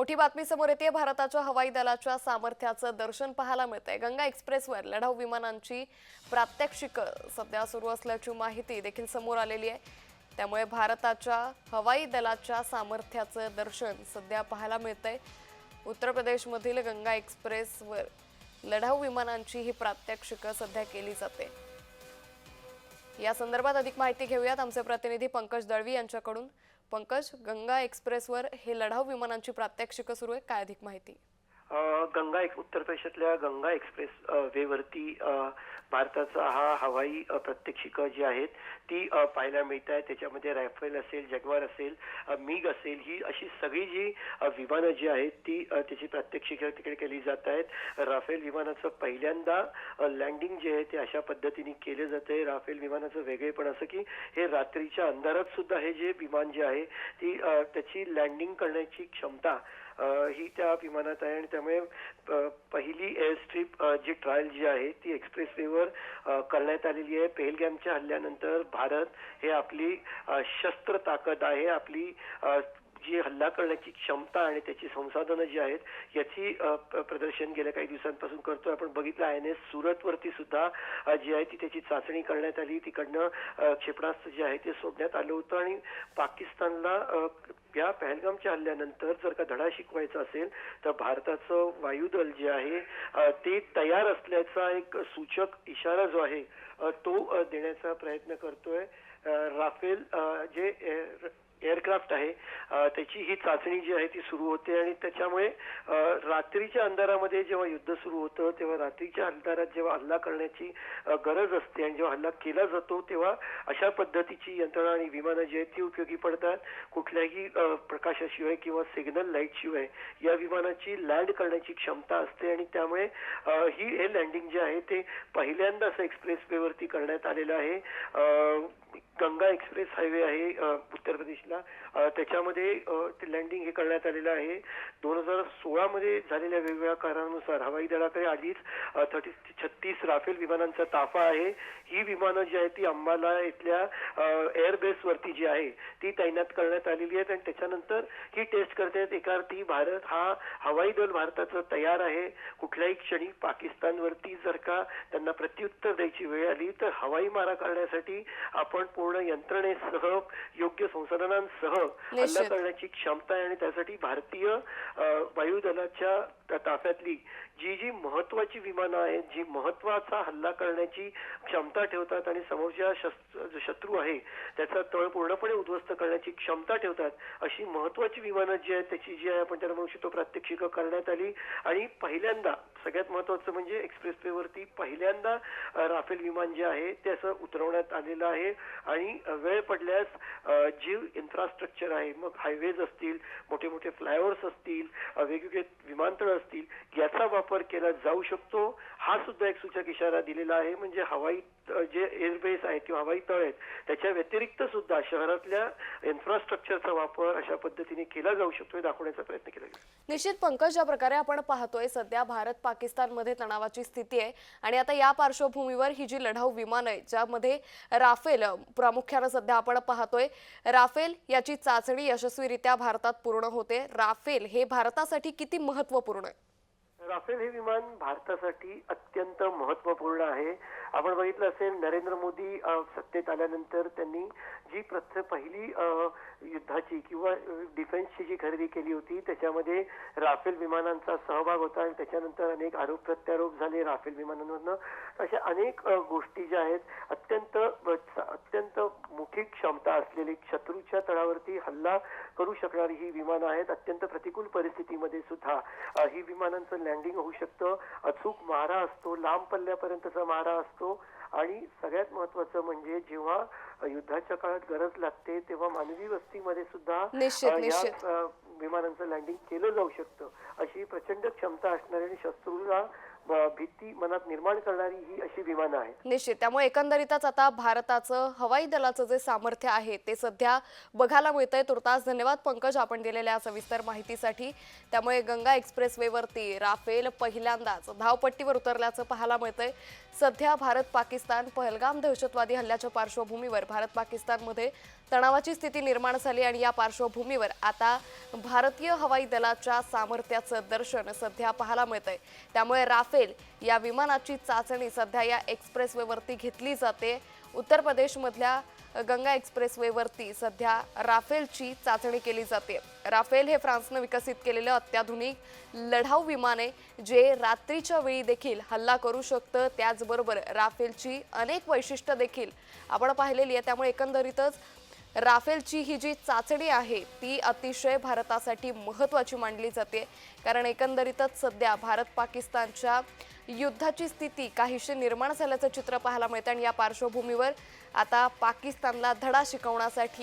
मोठी बातमी समोर येते. भारताच्या हवाई दलाच्या सामर्थ्याचं दर्शन पाहायला मिळतंय. गंगा एक्सप्रेसवर लढाऊ विमानांची प्रात्यक्षिक सध्या सुरू असल्याची माहिती देखील समोर आलेली आहे. त्यामुळे भारताच्या हवाई दलाच्या सामर्थ्याचं दर्शन सध्या पाहायला मिळतंय. उत्तर प्रदेशमधील गंगा एक्सप्रेसवर लढाऊ विमानांची ही प्रात्यक्षिकं सध्या केली जाते. या संदर्भात अधिक माहिती घेऊयात. आमचे प्रतिनिधी पंकज दळवी यांच्याकडून. पंकज गंगा एक्सप्रेसवर हे लढाऊ विमानांची प्रात्यक्षिकं सुरू आहे. काय अधिक माहिती? गंगा एक उत्तर प्रदेशातल्या गंगा एक्सप्रेस वेवरती भारताचा हा हवाई अ, प्रात्यक्षिकं जी आहेत ती पाहायला मिळत आहे त्याच्यामध्ये रायफल असेल जगवार असेल मीग मिग असेल ही अशी सगळी जी विमानं जी आहेत ती त्याची प्रात्यक्षिकं तिकडे केली जात आहेत राफेल विमानाचं पहिल्यांदा लँडिंग जे आहे ते अशा पद्धतीने केले जाते राफेल विमानाचं वेगळेपण असं की हे रात्रीच्या अंधारात सुद्धा हे जे विमान जे आहे ती त्याची लँडिंग करण्याची क्षमता ही त्या विमानात आहे आणि त्यामुळे पहिली एअर स्ट्रीप जी ट्रायल जी आहे ती एक्सप्रेस वेवर करण्यात आलेली आहे. पेहलगॅमच्या हल्ल्यानंतर भारत हे आपली शस्त्र ताकद आहे आपली जी हल्ला करण्याची क्षमता आणि त्याची संसाधनं जी आहेत याची प्रदर्शन गेल्या काही दिवसांपासून करतोय. आपण बघितलं आय एन एस सुरतवरती सुद्धा जी आहे ती त्याची चाचणी करण्यात आली. तिकडनं क्षेपणास्त्र जे आहे ते सोडण्यात आलं होतं. आणि पाकिस्तानला या पहलगामच्या हल्ल्यानंतर जर का धडा शिकवायचा असेल तर भारताचं वायुदल जे आहे ते तयार असल्याचा एक सूचक इशारा जो आहे तो देण्याचा प्रयत्न करतोय. राफेल जे एअरक्राफ्ट आहे. त्याची ही चाचणी जी आहे ती सुरू होते आणि त्याच्यामुळे रात्रीच्या अंधारामध्ये जेव्हा युद्ध सुरू होतं तेव्हा रात्रीच्या अंधारात जेव्हा हल्ला करण्याची गरज असते आणि जेव्हा हल्ला केला जातो तेव्हा अशा पद्धतीची यंत्रणा आणि विमानं जी आहेत ती उपयोगी पडतात. कुठल्याही प्रकाशाशिवाय किंवा सिग्नल लाईटशिवाय या विमानाची लँड करण्याची क्षमता असते आणि त्यामुळे ही हे लँडिंग जे आहे ते पहिल्यांदा असं एक्सप्रेस वेवरती करण्यात आलेलं आहे. गंगा एक्सप्रेस हायवे आहे उत्तर प्रदेश अ, त्याच्यामध्ये ते लँडिंग हे करण्यात आलेलं आहे. दोन हजार सोळा मध्ये झालेल्या वेगवेगळ्या कारणानुसार हवाई दलाकडे आधीच थर्टी छत्तीस राफेल विमानांचा ताफा आहे. ही विमानं जी आहेत ती अंबाला इथल्या एअरबेस वरती जी आहे ती तैनात करण्यात आलेली आहेत आणि त्याच्यानंतर ही टेस्ट करते एका अर्थी भारत हा हवाई दल भारताचं तयार आहे. कुठल्याही क्षणी पाकिस्तानवरती जर का त्यांना प्रत्युत्तर द्यायची वेळ आली तर हवाई मारा करण्यासाठी आपण पूर्ण यंत्रणेसह योग्य संसाधनांसह हल्ला. करण्याची क्षमता आहे आणि त्यासाठी भारतीय वायुदलाच्या ताफ्यातली जी जी महत्वाची विमानं आहेत जी महत्त्वाचा हल्ला करण्याची क्षमता ठेवतात आणि समोरच्या शस्त्र- जो शत्रू आहे त्याचा तळ पूर्णपणे उद्ध्वस्त करण्याची क्षमता ठेवतात अशी महत्वाची विमानं जी आहेत त्याची जी आहे आपण त्याला म्हणू शकतो प्रात्यक्षिकं करण्यात आली आणि पहिल्यांदा सगळ्यात महत्वाचं म्हणजे एक्सप्रेस वे वरती पहिल्यांदा राफेल विमान जे आहे ते असं उतरवण्यात आलेलं आहे आणि वेळ पडल्यास अ, जी इन्फ्रास्ट्रक्चर आहे मग हायवेज असतील मोठे मोठे फ्लायओव्हर्स असतील वेगवेगळे विमानतळ असतील याचा वापर केला जाऊ शकतो. हा सुद्धा एक सूचक इशारा दिलेला आहे. म्हणजे हवाई जे एअरबेस आहे किंवा हवाई तळ आहेत त्याच्या व्यतिरिक्त सुद्धा शहरातल्या इन्फ्रास्ट्रक्चरचा वापर अशा पद्धतीने केला जाऊ शकतो हे दाखवण्याचा प्रयत्न केला गेला. निश्चित पंकज ज्या प्रकारे आपण पाहतोय सध्या भारत पाकिस्तानमध्ये तणावाची स्थिती आहे. आणि आता या पार्श्वभूमीवर ही जी लढाऊ विमान आहे ज्यामध्ये राफेल प्रामुख्यानं सध्या आपण पाहतोय राफेल याची चाचणी यशस्वीरित्या भारतात पूर्ण होते. राफेल हे भारतासाठी किती महत्त्वपूर्ण आहे? राफेल हे विमान भारतासाठी अत्यंत महत्त्वपूर्ण आहे. आपण बघितलं असेल नरेंद्र मोदी सत्तेत आल्यानंतर त्यांनी जी प्रथ पहिली युद्धाची किंवा डिफेन्सची जी खरेदी केली होती त्याच्यामध्ये राफेल विमानांचा सहभाग होता आणि त्याच्यानंतर अनेक आरोप प्रत्यारोप झाले राफेल विमानांवरनं. अशा अनेक गोष्टी ज्या आहेत अत्यंत अत्यंत मोठी क्षमता असलेली शत्रूच्या तळावरती हल्ला करू शकणारी ही विमानं आहेत. अत्यंत प्रतिकूल परिस्थितीमध्ये सुद्धा ही विमानांचं लँडिंग होऊ शकतं. अचूक मारा असतो लांब पल्ल्यापर्यंतचा मारा असतो. आणि सगळ्यात महत्वाचं म्हणजे जेव्हा युद्धाच्या काळात गरज लागते तेव्हा मानवी वस्तीमध्ये सुद्धा निश्चित, अ, निश्चित. या विमानांचं लँडिंग केलं जाऊ शकतं. अशी प्रचंड क्षमता असणारी आणि शत्रूला भीती मनात निर्माण करणारी ही अशी विमानं आहेत निश्चित. त्यामुळे एकंदरीतच आता भारताचं हवाई दलाचं जे सामर्थ्य आहे ते सध्या बघायला मिळतंय. तुर्तास धन्यवाद पंकज आपण दिलेल्या सविस्तर माहितीसाठी. त्यामुळे गंगा एक्सप्रेस वेवरती राफेल पहिल्यांदाच धावपट्टीवर उतरल्याचं पाहायला मिळतंय. सध्या भारत पाकिस्तान पहलगाम दहशतवादी हल्ल्याच्या पार्श्वभूमीवर भारत पाकिस्तानमध्ये तणावाची स्थिती निर्माण झाली आणि या पार्श्वभूमीवर आता भारतीय हवाई दलाच्या सामर्थ्याचं दर्शन सध्या पाहायला मिळतंय. त्यामुळे राफेल या विमानाची चाचणी सध्या या एक्सप्रेसवेवरती घेतली जाते. उत्तर प्रदेशमधल्या गंगा एक्सप्रेसवेवरती सध्या राफेलची चाचणी केली जाते. राफेल हे फ्रान्सनं विकसित केलेलं अत्याधुनिक लढाऊ विमान आहे जे रात्रीच्या वेळी देखील हल्ला करू शकतं त्याचबरोबर राफेलची अनेक वैशिष्ट्य देखील आपण पाहिलेली आहे त्यामुळे एकंदरीतच राफेलची ही जी चाचणी आहे ती अतिशय भारतासाठी महत्त्वाची मानली जाते. कारण एकंदरीतच सध्या भारत पाकिस्तानच्या युद्धाची स्थिती काहीशी निर्माण झाल्याचं चित्र पाहायला मिळतं आणि या पार्श्वभूमीवर आता पाकिस्तानला धडा शिकवण्यासाठी